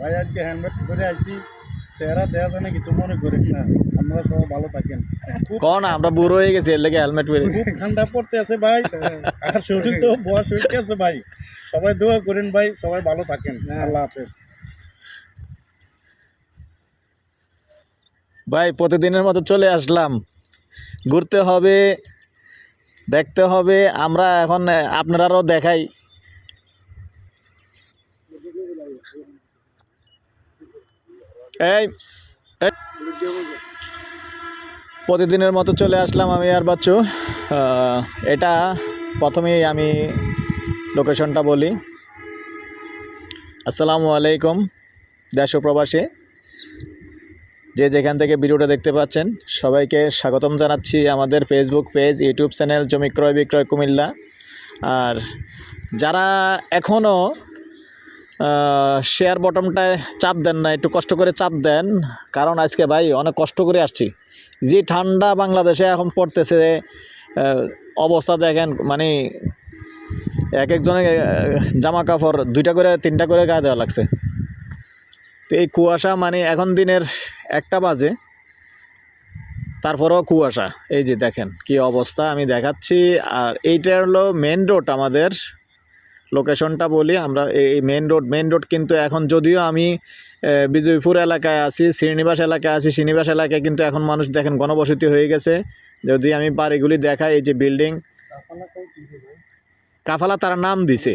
ভাই আজকে হ্যান্ডব্যাগ করে আইছি। চেহারা দেওয়া যায় না কিছু মনে করেন না। আপনারা সবাই ভালো থাকেন। কন আমরা বুড়ো হয়ে গেছি এর লেগে হেলমেট পরে। খুব ঠান্ডা পড়তে আছে ভাই। আর শরীর তো বয়স হয়ে গেছে ভাই। সবাই দোয়া করেন ভাই সবাই ভালো থাকেন। আল্লাহ হাফেজ। ভাই প্রতিদিনের মতো চলে আসলাম। ঘুরতে হবে দেখতে হবে। আমরা এখন আপনারাও দেখাই। এই। প্রতিদিনের মতো চলে আসলাম আমি আর বাচ্চু। এটা প্রথমেই আমি লোকেশনটা বলি। আসসালামু আলাইকুম, দেশ প্রবাসী। যে যেখান থেকে ভিডিওটা দেখতে পাচ্ছেন, সবাইকে স্বাগতম জানাচ্ছি আমাদের ফেসবুক পেজ ইউটিউব চ্যানেল জমি ক্রয় বিক্রয় কুমিল্লা। আর যারা এখনও শেয়ার বটমটায় চাপ দেন না, একটু কষ্ট করে চাপ দেন। কারণ আজকে ভাই অনেক কষ্ট করে আসছি। যে ঠান্ডা বাংলাদেশে এখন পড়তেছে অবস্থা দেখেন মানে এক একজনের জামা কাপড় দুইটা করে, তিনটা করে গায়ে দেওয়া লাগছে। তো এই কুয়াশা মানে এখন দিনের একটা বাজে, তারপরেও কুয়াশা। এই যে দেখেন কি অবস্থা, আমি দেখাচ্ছি। আর এইটা হলো মেন রোড আমাদের। লোকেশনটা বলি, আমরা এই মেন রোড মেন রোড কিন্তু এখন যদিও আমি বিজয়পুর এলাকায় আছি, শ্রীনিবাস এলাকায় আছি, শ্রীনিবাস এলাকায় কিন্তু এখন মানুষ দেখেন গণবসতি হয়ে গেছে। যদি আমি বাড়িগুলি দেখাই, এই যে বিল্ডিং কাফালা তারা নাম দিছে।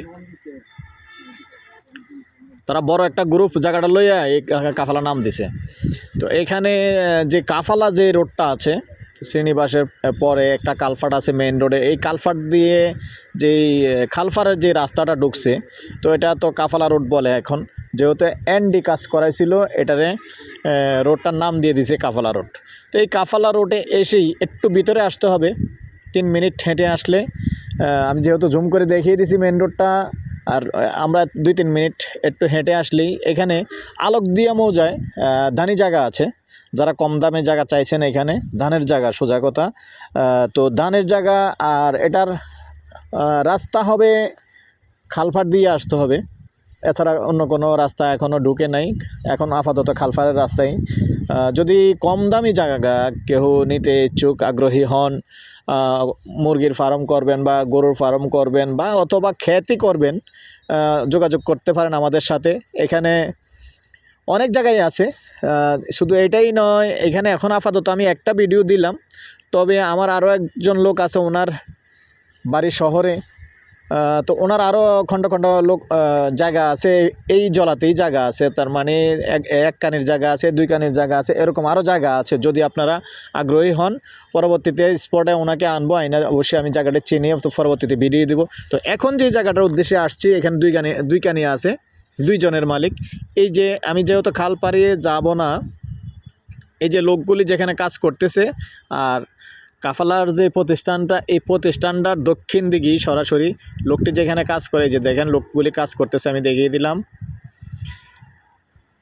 তারা বড় একটা গ্রুপ জায়গাটা লইয়া এই কাফালা নাম দিছে। তো এখানে যে কাফালা যে রোডটা আছে শ্রীনিবাসের পরে একটা কালফাট আছে মেইন রোডে এই কালফাট দিয়ে যেই খালফারের যে রাস্তাটা ঢুকছে, তো এটা তো কাফালা রোড বলে এখন। যেহেতু এনডি কাজ করাইছিল, এটারে রোডটার নাম দিয়ে দিছে কাফালা রোড তো এই কাফালা রোডে এসেই একটু ভিতরে আসতে হবে। তিন মিনিট হেঁটে আসলে আমি যেহেতু জুম করে দেখিয়ে দিছি মেন রোডটা আর আমরা দুই তিন মিনিট একটু হেঁটে আসলেই এখানে আলোক দিয়া মৌজায় ধানি জায়গা আছে। যারা কম দামে জায়গা চাইছেন এখানে, ধানের জায়গা সোজা কথা। তো ধানের জায়গা আর এটার রাস্তা হবে, খালফাট দিয়ে আসতে হবে। এছাড়া অন্য কোনো রাস্তা এখনও ঢুকে নাই। এখন আপাতত খালফারের রাস্তায়। যদি কম দামি জায়গা কেউ নিতে ইচ্ছুক, আগ্রহী হন মুরগির ফার্ম করবেন বা গরুর ফার্ম করবেন বা অথবা খ্যাতি করবেন যোগাযোগ করতে পারেন আমাদের সাথে। এখানে অনেক জায়গায় আছে। শুধু এটাই নয়, এখানে এখন আপাতত আমি একটা ভিডিও দিলাম। তবে আমার আরও একজন লোক আছে, ওনার বাড়ি শহরে। তো ওনার আরও খণ্ড খণ্ড লোক জায়গা আছে, এই জলাতেই জায়গা আছে, তার মানে এক কানির জায়গা আছে, দুই কানির জায়গা আছে, এরকম আরও জায়গা আছে, যদি আপনারা আগ্রহী হন, পরবর্তীতে স্পটে ওনাকে আনব, আইনা অবশ্যই আমি জায়গাটা চিনি, তো পরবর্তীতে ভিডিও দিব। তো এখন যে জায়গাটার উদ্দেশ্যে আসছি, এখানে দুই কানি দুই কানি আছে, দুইজনের মালিক। এই যে আমি যেহেতু খাল পাড়িয়ে যাব না, এই যে লোকগুলি যেখানে কাজ করতেছে, আর কাফালার যে প্রতিষ্ঠানটা, এই প্রতিষ্ঠানটার দক্ষিণ দিকেই সরাসরি লোকটি যেখানে কাজ করে যে দেখেন লোকগুলি কাজ করতেছে, আমি দেখিয়ে দিলাম।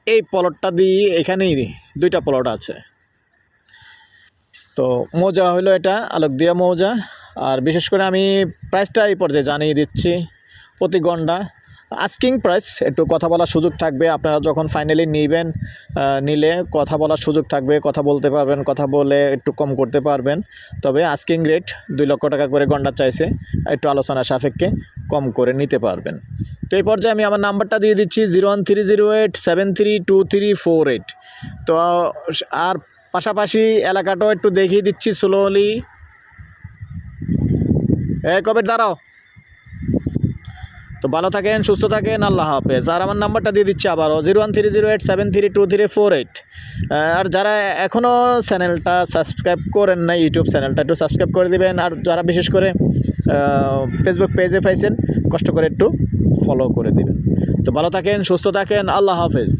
এই প্লটটা দিয়ে এখানেই দুইটা প্লট আছে। তো মৌজা হলো এটা, আলোকদিয়া মৌজা। আর বিশেষ করে আমি প্রাইসটা এই পর্যায়ে জানিয়ে দিচ্ছি। প্রতি গন্ডা আস্কিং প্রাইস একটু কথা বলার সুযোগ থাকবে। আপনারা যখন ফাইনালি নেবেন নিলে কথা বলার সুযোগ থাকবে, কথা বলতে পারবেন, কথা বলে একটু কম করতে পারবেন। তবে আস্কিং রেট দুই লক্ষ টাকা করে গন্ডা চাইছে, একটু আলোচনা সাপেক্ষে কম করে নিতে পারবেন। তো এই পর্যায়ে আমি আমার নাম্বারটা দিয়ে দিচ্ছি zero one three zero eight seven three two three four eight তো আর পাশাপাশি এলাকাটাও একটু দেখিয়ে দিচ্ছি স্লোলি এ কবে দাঁড়াও। তো ভালো থাকেন, সুস্থ থাকেন, আল্লাহ হাফেজ। আর আমার নাম্বারটা দিয়ে দিচ্ছি আবারও zero one three zero eight seven three two three four eight আর যারা এখনও চ্যানেলটা সাবস্ক্রাইব করেন না ইউটিউব চ্যানেলটা, একটু সাবস্ক্রাইব করে দেবেন। আর যারা বিশেষ করে ফেসবুক পেজে পাইছেন, কষ্ট করে একটু ফলো করে দেবেন। তো ভালো থাকেন, সুস্থ থাকেন, আল্লাহ হাফেজ।